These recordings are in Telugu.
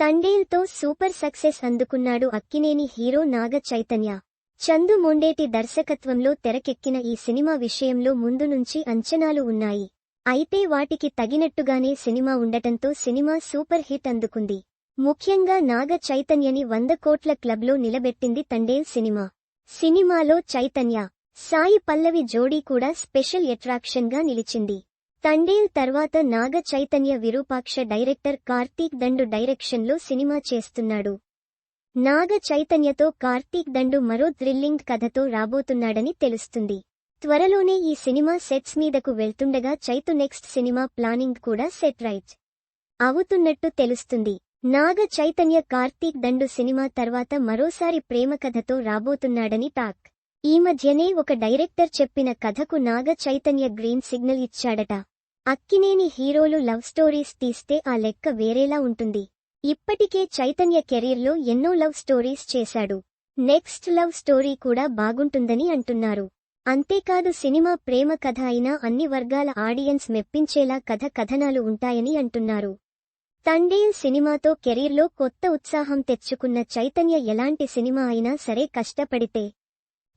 తండేల్తో సూపర్ సక్సెస్ అందుకున్నాడు అక్కినేని హీరో నాగ చైతన్య. చందు మొండేటి దర్శకత్వంలో తెరకెక్కిన ఈ సినిమా విషయంలో ముందు నుంచి అంచనాలు ఉన్నాయి. అయితే వాటికి తగినట్టుగానే సినిమా ఉండటంతో సినిమా సూపర్ హిట్ అందుకుంది. ముఖ్యంగా నాగ చైతన్యని వంద కోట్ల క్లబ్లో నిలబెట్టింది తండేల్ సినిమా. సినిమాలో చైతన్య సాయి పల్లవి జోడీ కూడా స్పెషల్ అట్రాక్షన్గా నిలిచింది. తండేల్ తర్వాత నాగ చైతన్య విరూపాక్ష డైరెక్టర్ కార్తీక్ దండు డైరెక్షన్లో సినిమా చేస్తున్నాడు. నాగ చైతన్యతో కార్తీక్ దండు మరో థ్రిల్లింగ్ కథతో రాబోతున్నాడని తెలుస్తుంది. త్వరలోనే ఈ సినిమా సెట్స్ మీదకు వెళ్తుండగా చైతు నెక్స్ట్ సినిమా ప్లానింగ్ కూడా సెట్ రైట్ అవుతున్నట్టు తెలుస్తుంది. నాగ చైతన్య కార్తీక్ దండు సినిమా తర్వాత మరోసారి ప్రేమ కథతో రాబోతున్నాడని టాక్. ఈ మధ్యనే ఒక డైరెక్టర్ చెప్పిన కథకు నాగ చైతన్య గ్రీన్ సిగ్నల్ ఇచ్చాడట. అక్కినేని హీరోలు లవ్ స్టోరీస్ తీస్తే ఆ లెక్క వేరేలా ఉంటుంది. ఇప్పటికే చైతన్య కెరీర్లో ఎన్నో లవ్ స్టోరీస్ చేశాడు. నెక్స్ట్ లవ్ స్టోరీ కూడా బాగుంటుందని అంటున్నారు. అంతేకాదు సినిమా ప్రేమ కథ అయినా అన్ని వర్గాల ఆడియన్స్ మెప్పించేలా కథ కథనాలు ఉంటాయని అంటున్నారు. తండేల్ సినిమాతో కెరీర్లో కొత్త ఉత్సాహం తెచ్చుకున్న చైతన్య ఎలాంటి సినిమా అయినా సరే కష్టపడితే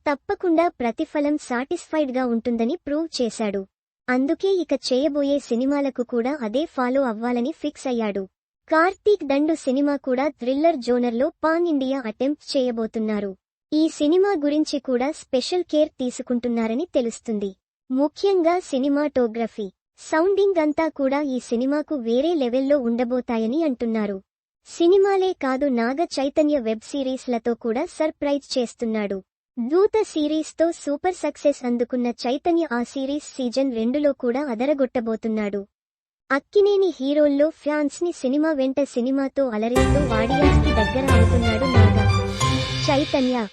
తప్పకుండా ప్రతిఫలం సాటిస్ఫైడ్గా ఉంటుందని ప్రూవ్ చేశాడు. అందుకే ఇక చేయబోయే సినిమాలకు కూడా అదే ఫాలో అవ్వాలని ఫిక్స్ అయ్యాడు. కార్తీక్ దండు సినిమా కూడా థ్రిల్లర్ జోనర్లో పాన్ ఇండియా అటెంప్ట్ చేయబోతున్నారు. ఈ సినిమా గురించి కూడా స్పెషల్ కేర్ తీసుకుంటున్నారని తెలుస్తుంది. ముఖ్యంగా సినిమాటోగ్రఫీ సౌండింగ్ అంతా కూడా ఈ సినిమాకు వేరే లెవెల్లో ఉండబోతాయని అంటున్నారు. సినిమాలే కాదు నాగ చైతన్య వెబ్ సిరీస్లతో కూడా సర్ప్రైజ్ చేస్తున్నాడు. దూత సిరీస్తో సూపర్ సక్సెస్ అందుకున్న చైతన్య ఆ సిరీస్ సీజన్ రెండులో కూడా అదరగొట్టబోతున్నాడు. అక్కినేని హీరోల్లో ఫ్యాన్స్ని సినిమా వెంట సినిమాతో అలరిస్తూ ఆడియన్స్కి దగ్గర అవుతున్నాడు నాగా చైతన్య